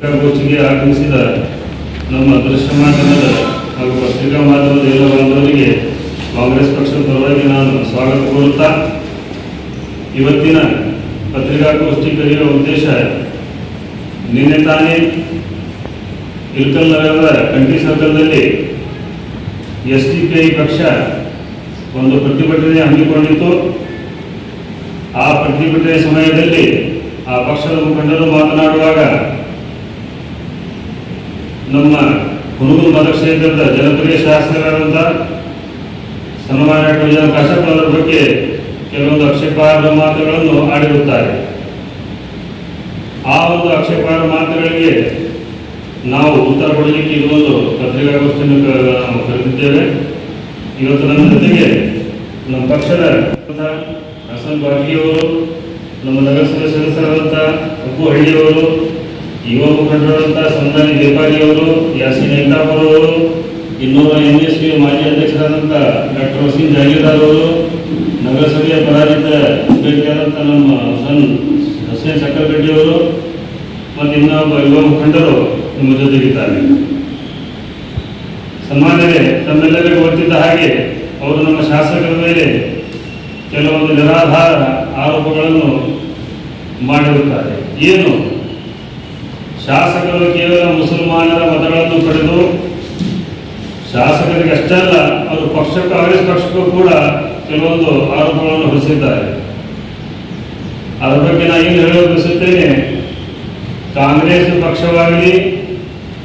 ಗೋಷ್ಠಿಗೆ ಆಗಮಿಸಿದ ನಮ್ಮ ದೃಶ್ಯ ಮಾಧ್ಯಮದ ಹಾಗೂ ಪತ್ರಿಕಾ ಮಾಧ್ಯಮದ ಎಲ್ಲ ಬಾಂಧವರಿಗೆ ಕಾಂಗ್ರೆಸ್ ಪಕ್ಷದ ಪರವಾಗಿ ನಾನು ಸ್ವಾಗತ ಕೋರುತ್ತಾ, ಇವತ್ತಿನ ಪತ್ರಿಕಾಗೋಷ್ಠಿ ಕರೆಯುವ ಉದ್ದೇಶ ನಿನ್ನೆ ತಾನೇ ಇಲ್ಕಲ್ ನಗರದ ಕಂಠಿ ಸರ್ಕಲ್ನಲ್ಲಿ ಎಸ್ ಡಿ ಪಿ ಐ ಪಕ್ಷ ಒಂದು ಪ್ರತಿಭಟನೆ ಹಮ್ಮಿಕೊಂಡಿತ್ತು. ಆ ಪ್ರತಿಭಟನೆ ಸಮಯದಲ್ಲಿ ಆ ಪಕ್ಷದ ಮುಖಂಡರು ಮಾತನಾಡುವಾಗ ನಮ್ಮ ಹುಣಗೂರು ಮತಕ್ಷೇತ್ರದ ಜನಪ್ರಿಯ ಶಾಸಕರಾದಂಥ ಸನ್ಮಾನ್ಯ ಜನ ಕಾಶಪ್ಪನವರ ಬಗ್ಗೆ ಕೆಲವೊಂದು ಆಕ್ಷೇಪಾರ್ಹ ಮಾತುಗಳನ್ನು ಆಡಿರುತ್ತಾರೆ. ಆ ಒಂದು ಆಕ್ಷೇಪಾರ್ಹ ಮಾತುಗಳಿಗೆ ನಾವು ಉತ್ತರ ಕೊಡಲಿಕ್ಕೆ ಇದೊಂದು ಪತ್ರಿಕಾಗೋಷ್ಠಿಯನ್ನು ನಾವು ಕರೆದಿದ್ದೇವೆ. ಇವತ್ತು ನನ್ನ ಜೊತೆಗೆ ನಮ್ಮ ಪಕ್ಷದ ಹಸನ್ ಬಾಗಿಯವರು ನಮ್ಮ ನಗರಸಭೆ ಸದಸ್ಯರಾದಂಥ ಅಪ್ಪು ಹಳ್ಳಿಯವರು ಯುವ ಮುಖಂಡರಾದಂಥ ಸಂದಾನಿ ದೇಪಾಲಿಯವರು ಯಾಸಿನ್ ಎಂಟಾಪುರ ಅವರು ಇನ್ನೂರ ಎನ್ ಎಸ್ ಪಿ ಮಾಜಿ ಅಧ್ಯಕ್ಷರಾದಂಥ ಡಾಕ್ಟರ್ ವಸೀಂ ಜಾಗೀರ್ದಾರ್ ಅವರು, ನಗರಸಭೆಯ ಪರಾಜಿತ ಅಭ್ಯರ್ಥಿಯಾದಂಥ ನಮ್ಮ ಸನ್ ಹಸೇನ್ ಸಕ್ಕರಗಡ್ಡಿ ಅವರು ಮತ್ತು ಇನ್ನೊಬ್ಬ ಯುವ ಮುಖಂಡರು ನಿಮ್ಮ ಜೊತೆಗಿದ್ದಾರೆ. ಸನ್ಮಾನ್ಯರೇ ತಮ್ಮೆಲ್ಲರಿಗೂ ಗೊತ್ತಿದ್ದ ಹಾಗೆ ಅವರು ನಮ್ಮ ಶಾಸಕರ ಮೇಲೆ ಕೆಲವೊಂದು ನಿರಾಧಾರ ಆರೋಪಗಳನ್ನು ಮಾಡಿರುತ್ತಾರೆ. ಏನು? ಶಾಸಕರು ಕೇವಲ ಮುಸಲ್ಮಾನರ ಮತಗಳನ್ನು ಪಡೆದು ಶಾಸಕರಿಗೆ ಅಷ್ಟೇ ಅಲ್ಲ, ಅವರು ಪಕ್ಷ ಕಾಂಗ್ರೆಸ್ ಪಕ್ಷಕ್ಕೂ ಕೂಡ ಕೆಲವೊಂದು ಆರೋಪಗಳನ್ನು ಹೊರಿಸಿದ್ದಾರೆ. ಅದರ ಬಗ್ಗೆ ನಾನು ಏನು ಹೇಳಲು ಬಯಸುತ್ತೇನೆ ಕಾಂಗ್ರೆಸ್ ಪಕ್ಷವಾಗಲಿ,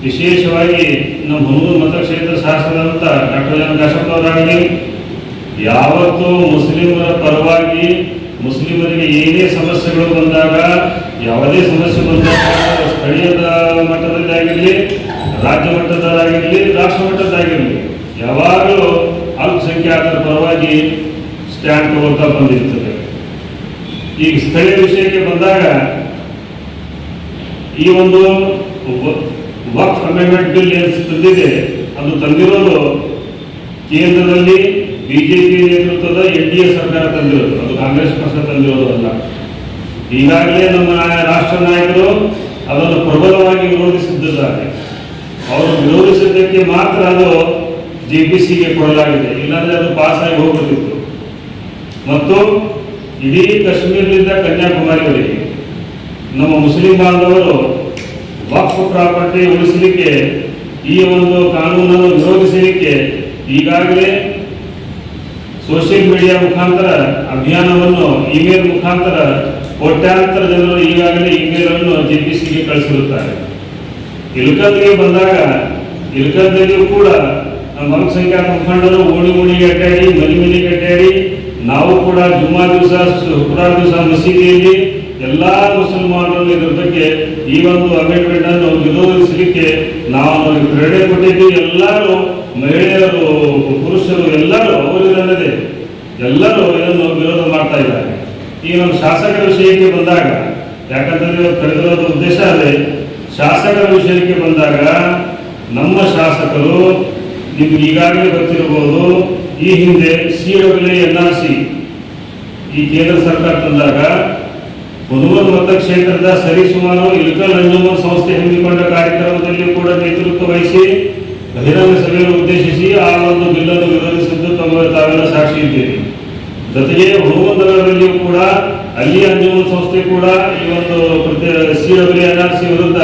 ವಿಶೇಷವಾಗಿ ನಮ್ಮ ಹುಣೂರು ಮತಕ್ಷೇತ್ರ ಶಾಸಕರಾದಂಥ ಡಾಕ್ಟರ್ ಜನ ಕಾಶಪ್ಪನವರಾಗಲಿ ಯಾವತ್ತೂ ಮುಸ್ಲಿಮರ ಪರವಾಗಿ ಮುಸ್ಲಿಮರಿಗೆ ಏನೇ ಸಮಸ್ಯೆಗಳು ಬಂದಾಗ, ಯಾವುದೇ ಸಮಸ್ಯೆ ಬಂದಾಗ ಸ್ಥಳೀಯದ ಮಟ್ಟದಲ್ಲಿ ಆಗಿರಲಿ ರಾಜ್ಯ ಮಟ್ಟದಲ್ಲಾಗಿರಲಿ ರಾಷ್ಟ್ರ ಮಟ್ಟದ್ದಾಗಿರಲಿ ಯಾವಾಗಲೂ ಅಲ್ಪಸಂಖ್ಯಾತರ ಪರವಾಗಿ ಸ್ಟ್ಯಾಂಡ್ ತಗೊಳ್ತಾ ಬಂದಿರ್ತದೆ. ಈಗ ಸ್ಥಳೀಯ ವಿಷಯಕ್ಕೆ ಬಂದಾಗ, ಈ ಒಂದು ವಕ್ಫ್ ಅಮೆಂಡ್ಮೆಂಟ್ ಬಿಲ್ ಏನು ತಂದಿದೆ, ಅದು ತಂದಿರೋದು ಕೇಂದ್ರದಲ್ಲಿ ಬಿಜೆಪಿ ನೇತೃತ್ವದ ಎನ್ ಡಿ ಎ ಸರ್ಕಾರ ತಂದಿರೋದು, ಅದು ಕಾಂಗ್ರೆಸ್ ಪಕ್ಷ ತಂದಿರೋದು ಅಲ್ಲ. ಈಗಾಗಲೇ ನಮ್ಮ ರಾಷ್ಟ್ರ ನಾಯಕರು ಅದನ್ನು ಪ್ರಬಲವಾಗಿ ವಿರೋಧಿಸಿದ್ದಾರೆ ಅವರು ವಿರೋಧಿಸಿದ್ದಕ್ಕೆ ಮಾತ್ರ ಅದು ಜೆ ಪಿ ಸಿಗೆ ಕೊಡಲಾಗಿದೆ, ಇಲ್ಲಾಂದ್ರೆ ಅದು ಪಾಸ್ ಆಗಿ ಹೋಗುತ್ತಿತ್ತು ಮತ್ತು ಇಡೀ ಕಾಶ್ಮೀರದಿಂದ ಕನ್ಯಾಕುಮಾರಿಗಳಿಗೆ ನಮ್ಮ ಮುಸ್ಲಿಂ ಬಾಂಧವರು ವಕ್ಫ್ ಪ್ರಾಪರ್ಟಿ ಉಳಿಸಲಿಕ್ಕೆ ಈ ಒಂದು ಕಾನೂನನ್ನು ವಿರೋಧಿಸಲಿಕ್ಕೆ ಈಗಾಗಲೇ ಸೋಷಿಯಲ್ ಮೀಡಿಯಾ ಮುಖಾಂತರ ಅಭಿಯಾನವನ್ನು ಇಮೇಲ್ ಮುಖಾಂತರ ಕೋಟ್ಯಾಂತರ ಜನರು ಈಗಾಗಲೇ ಇಮೇಲ್ ಅನ್ನು ಜೆ ಪಿ ಸಿಗೆ ಕಳಿಸಿರುತ್ತಾರೆ. ಇಲ್ಕಲ್ಗೆ ಬಂದಾಗ ಇಲ್ಕದ್ದಲ್ಲಿಯೂ ಕೂಡ ನಮ್ಮ ಅಲ್ಪಸಂಖ್ಯಾತ ಮುಖಂಡರು ಓಣಿ ಓಣಿ ಅಡ್ಡಾಡಿ ಮನೆ ಮನೆಗೆ ಅಡ್ಡಾಡಿ ನಾವು ಕೂಡ ಜುಮ್ಮಾ ದಿವಸ ಶುಕ್ರವಾರ ದಿವಸ ಮಸೀದಿಯಲ್ಲಿ ಎಲ್ಲ ಮುಸಲ್ಮಾನರು ಇದರ ಈ ಒಂದು ಅಮೆಂಡ್ಮೆಂಟ್ ಅನ್ನು ವಿರೋಧಿಸಲಿಕ್ಕೆ ನಾವು ಅವರಿಗೆ ಪ್ರೇರಣೆ ಕೊಟ್ಟಿದ್ದೀವಿ. ಎಲ್ಲರೂ ಮಹಿಳೆಯರು, ಪುರುಷರು ಎಲ್ಲರೂ ಅವರಿರಲ್ಲದೆ ಎಲ್ಲರೂ ಇದನ್ನು ವಿರೋಧ ಮಾಡ್ತಾ ಇದ್ದಾರೆ. ಈ ನಮ್ಮ ಶಾಸಕರ ವಿಷಯಕ್ಕೆ ಬಂದಾಗ, ಯಾಕಂತಂದ್ರೆ ಇವತ್ತು ಉದ್ದೇಶ ಅದೇ, ಶಾಸಕರ ವಿಷಯಕ್ಕೆ ಬಂದಾಗ ನಮ್ಮ ಶಾಸಕರು ನಿಮ್ಗೆ ಈಗಾಗಲೇ ಗೊತ್ತಿರಬಹುದು, ಈ ಹಿಂದೆ C W N R C ಈ ಕೇಂದ್ರ ಸರ್ಕಾರ ತಂದಾಗ ಮತ್ತು ಮತಕ್ಷೇತ್ರದ ಸರಿಸುಮಾರು ಇಲ್ಕಲ್ ಅಂಜುಮನ್ ಸಂಸ್ಥೆ ಹಮ್ಮಿಕೊಂಡ ಕಾರ್ಯಕ್ರಮದಲ್ಲಿ ಕೂಡ ನೇತೃತ್ವ ವಹಿಸಿ ಬಹಿರಂಗ ಸಭೆಯನ್ನು ಉದ್ದೇಶಿಸಿ ಆ ಒಂದು ಬಿಲ್ಲನ್ನು ವಿರೋಧಿಸಿದ್ದು ತಮ್ಮ ತಾವೆಲ್ಲ ಸಾಕ್ಷಿ ಇದ್ದೀರಿ. ಜೊತೆಗೆ ಹುಣಗುಂದ ನಗರದಲ್ಲಿಯೂ ಕೂಡ, ಅಲ್ಲಿ ಅಂಜುಮನ್ ಸಂಸ್ಥೆ ಕೂಡ ಈ ಒಂದು ಸಿ ಸಿ ವಿರುದ್ಧ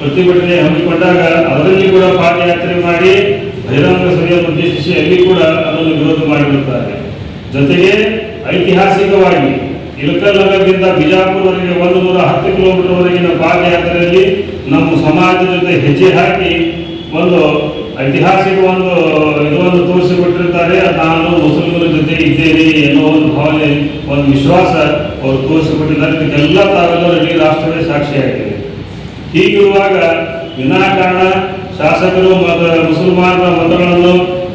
ಪ್ರತಿಭಟನೆ ಹಮ್ಮಿಕೊಂಡಾಗ ಅದರಲ್ಲಿ ಕೂಡ ಪಾದಯಾತ್ರೆ ಮಾಡಿ ಬಹಿರಂಗ ಸಭೆಯನ್ನು ಉದ್ದೇಶಿಸಿ ಅಲ್ಲಿ ಕೂಡ ಅದನ್ನು ವಿರೋಧ ಮಾಡಿರುತ್ತಾರೆ. ಜೊತೆಗೆ ಐತಿಹಾಸಿಕವಾಗಿ ಇಳಕಲ್ ನಗರದಿಂದ ಬಿಜಾಪುರವರೆಗೆ ಒಂದು ನೂರ ಹತ್ತು ಕಿಲೋಮೀಟರ್ವರೆಗಿನ ಪಾದಯಾತ್ರೆಯಲ್ಲಿ ನಮ್ಮ ಸಮಾಜದ ಜೊತೆ ಹೆಜ್ಜೆ ಹಾಕಿ ಒಂದು ಐತಿಹಾಸಿಕ ಒಂದು ಒಂದು ತೋರಿಸಿಕೊಟ್ಟಿರ್ತಾರೆ. ನಾನು ಮುಸ್ಲಿಮರ ಜೊತೆ ಇದ್ದೇನೆ ಎನ್ನುವ ಒಂದು ಭಾವನೆ, ಒಂದು ವಿಶ್ವಾಸ ಅವರು ತೋರಿಸಿಕೊಟ್ಟಿದ್ದಾರೆ. ಇದಕ್ಕೆಲ್ಲ ತಾವೆಲ್ಲರೂ ಇಡೀ ರಾಷ್ಟ್ರವೇ ಸಾಕ್ಷಿಯಾಗಿದೆ. ಹೀಗಿರುವಾಗ ವಿನಾಕಾರಣ ಶಾಸಕರು ಮತ, ಮುಸಲ್ಮಾನರ ಮತಗಳನ್ನು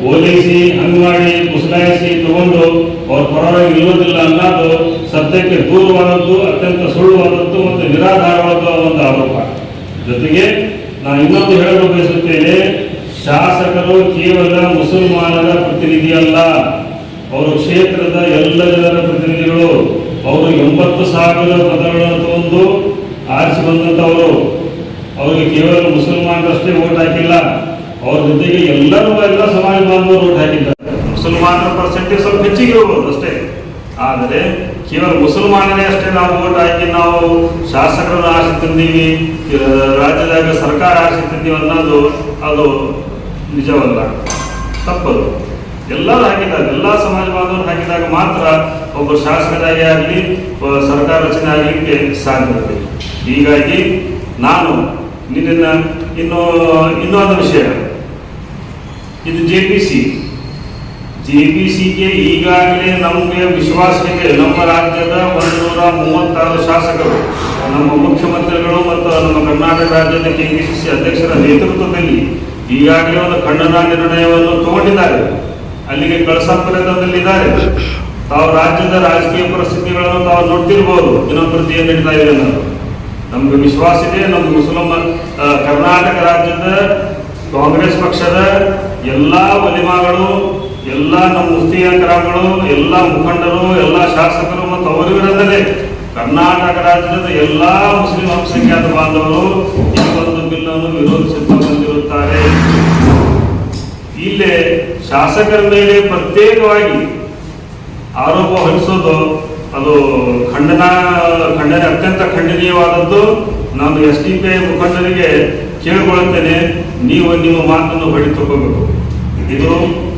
ಓಲೈಸಿ, ಹಂಗ್ ಮಾಡಿ, ಮುಸಲಾಯಿಸಿ ತಗೊಂಡು ಅವ್ರ ಪರವಾಗಿ ಇರೋದಿಲ್ಲ ಅನ್ನೋದು ಸತ್ಯಕ್ಕೆ ದೂರವಾದದ್ದು, ಅತ್ಯಂತ ಸುಳ್ಳುವಾದದ್ದು ಮತ್ತು ನಿರಾಧಾರವಾದ ಒಂದು ಆರೋಪ. ಜೊತೆಗೆ ನಾನು ಇನ್ನೊಂದು ಹೇಳಲು ಬಯಸುತ್ತೇನೆ ಶಾಸಕರು ಕೇವಲ ಮುಸಲ್ಮಾನರ ಪ್ರತಿನಿಧಿಯಲ್ಲ, ಅವರು ಕ್ಷೇತ್ರದ ಎಲ್ಲ ಜನರ ಪ್ರತಿನಿಧಿಗಳು, ಅವರು ಎಂಬತ್ತು ಸಾವಿರ ಮತಗಳನ್ನು ತಗೊಂಡು ಆರಿಸಿ ಬಂದಂಥವರು. ಅವರಿಗೆ ಕೇವಲ ಮುಸಲ್ಮಾನರಷ್ಟೇ ಓಟ್ ಹಾಕಿಲ್ಲ, ಅವ್ರ ಜೊತೆಗೆ ಎಲ್ಲರೂ ಎಲ್ಲ ಸಮಾಜ ಬಾಂಧವರು ಓಟ್ ಹಾಕಿದ್ದಾರೆ. ಮುಸಲ್ಮಾನರ ಪರ್ಸೆಂಟೇಜ್ ಸ್ವಲ್ಪ ಹೆಚ್ಚಿಗೆ ಇರ್ಬೋದು ಅಷ್ಟೇ. ಆದರೆ ಕೇವಲ ಮುಸಲ್ಮಾನರೇ ಅಷ್ಟೇ ನಾವು ಓಟ್ ಹಾಕಿ ನಾವು ಶಾಸಕರನ್ನು ಆರಿಸಿ ತಂದೀವಿ ರಾಜ್ಯದಾಗ ಸರ್ಕಾರ ಆರಿಸಿ ಅನ್ನೋದು ಅದು ನಿಜವಲ್ಲ. ತಪ್ಪದು. ಎಲ್ಲರೂ ಹಾಕಿದಾಗ ಎಲ್ಲ ಸಮಾಜ ಬಾಂಧವರು ಹಾಕಿದಾಗ ಮಾತ್ರ ಒಬ್ಬ ಶಾಸಕರಾಗಿ ಆಗಲಿ ಸರ್ಕಾರ ರಚನೆ ಆಗಲಿಕ್ಕೆ ಸಾಧ್ಯತೆ ಹೀಗಾಗಿ ನಾನು ನಿನ್ನ ಇನ್ನು ಇನ್ನೊಂದು ವಿಷಯ. ಇದು J P C J P ಸಿಗೆ ಈಗಾಗಲೇ ನಮಗೆ ವಿಶ್ವಾಸವಿದೆ ನಮ್ಮ ರಾಜ್ಯದ ಒಂದು ನೂರ ಮೂವತ್ತಾರು ಶಾಸಕರು, ನಮ್ಮ ಮುಖ್ಯಮಂತ್ರಿಗಳು ಮತ್ತು ನಮ್ಮ ಕರ್ನಾಟಕ ರಾಜ್ಯದ ಕೆ ಪಿ ಸಿ ಸಿ ಅಧ್ಯಕ್ಷರ ನೇತೃತ್ವದಲ್ಲಿ ಈಗಾಗಲೇ ಒಂದು ಖಂಡನ ನಿರ್ಣಯವನ್ನು ತಗೊಂಡಿದ್ದಾರೆ. ಅಲ್ಲಿಗೆ ಕಳಸಾಪುರದಲ್ಲಿದ್ದಾರೆ ತಾವು ರಾಜ್ಯದ ರಾಜಕೀಯ ಪರಿಸ್ಥಿತಿಗಳನ್ನು ತಾವು ನೋಡ್ತಿರ್ಬೋದು. ದಿನಪ್ರತಿ ಏನ್ ಇದೆ ನಮ್ಗೆ ವಿಶ್ವಾಸ ಇದೆ. ನಮ್ಮ ಮುಸಲ್ಮಾನ್ ಕರ್ನಾಟಕ ರಾಜ್ಯದ ಕಾಂಗ್ರೆಸ್ ಪಕ್ಷದ ಎಲ್ಲಾ ವಲಿಮಾಗಳು, ಎಲ್ಲ ನಮ್ಮ ಮುಸ್ತಿಯಂಕರಗಳು ಎಲ್ಲ ಮುಖಂಡರು, ಎಲ್ಲ ಶಾಸಕರು ಮತ್ತು ಅವರಿವರಲ್ಲದೆ ಕರ್ನಾಟಕ ರಾಜ್ಯದ ಎಲ್ಲಾ ಮುಸ್ಲಿಂ ಸಂಖ್ಯಾತ ಬಾಂಧವರು ಈ ಒಂದು ಬಿಲ್ಲನ್ನು ವಿರೋಧಿಸುತ್ತಾ ಬಂದಿರುತ್ತಾರೆ ಇಲ್ಲೇ ಶಾಸಕರ ಮೇಲೆ ಪ್ರತ್ಯೇಕವಾಗಿ ಆರೋಪ ಹೊರಿಸೋದು ಅದು ಖಂಡನ, ಖಂಡನೆ ಅತ್ಯಂತ ಖಂಡನೀಯವಾದದ್ದು. ನಾನು ಎಸ್ ಡಿ ಪಿ ಐ ಮುಖಂಡರಿಗೆ ಕೇಳಿಕೊಳ್ಳುತ್ತೇನೆ. ನೀವು ನಿಮ್ಮ ಮಾತನ್ನು ಹೊಡಿತುಕೋಬೇಕು ಇದು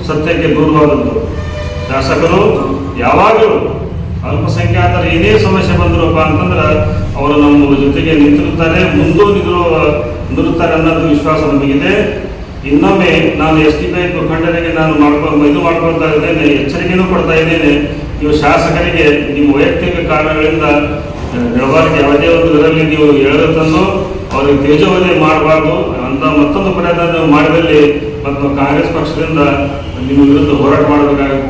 ಸತ್ಯಕ್ಕೆ ದೂರವಾದದ್ದು. ಶಾಸಕರು, ಯಾವಾಗಲೂ ಅಲ್ಪಸಂಖ್ಯಾತರ ಏನೇ ಸಮಸ್ಯೆ ಬಂದ್ರಪ್ಪ ಅಂತಂದ್ರೆ ಅವರು ನಮ್ಮ ಜೊತೆಗೆ ನಿಂತಿರುತ್ತಾರೆ ಮುಂದೂ ನಿಲ್ಲುತ್ತಾರೆ ಅನ್ನೋದು ವಿಶ್ವಾಸ ನಮಗಿದೆ. ಇನ್ನೊಮ್ಮೆ ನಾನು ಎಸ್ ಟಿ ಪಿ ಮುಖಂಡರಿಗೆ ನಾನು ಮಾಡ್ಕೊಂಡು ಇದು ಮಾಡ್ಕೊಳ್ತಾ ಇದ್ದೇನೆ ಎಚ್ಚರಿಕೆನೂ ಕೊಡ್ತಾ ಇದ್ದೇನೆ. ನೀವು ಶಾಸಕರಿಗೆ, ನಿಮ್ಮ ವೈಯಕ್ತಿಕ ಕಾರಣಗಳಿಂದ ಬೆಳವಾರಿಗೆ ಯಾವುದೇ ಒಂದು ಇದರಲ್ಲಿ ನೀವು ಹೇಳೋದನ್ನು ಅವರಿಗೆ ತೇಜೋವನೆ ಮಾಡಬಾರ್ದು. ಅಂತ ಮತ್ತೊಂದು ಪ್ರಯತ್ನ ನೀವು ಮಾಡಿದಲ್ಲಿ ಮತ್ತು ಕಾಂಗ್ರೆಸ್ ಪಕ್ಷದಿಂದ ನಿಮ್ಮ ವಿರುದ್ಧ ಹೋರಾಟ ಮಾಡಬೇಕಾಗುತ್ತೆ.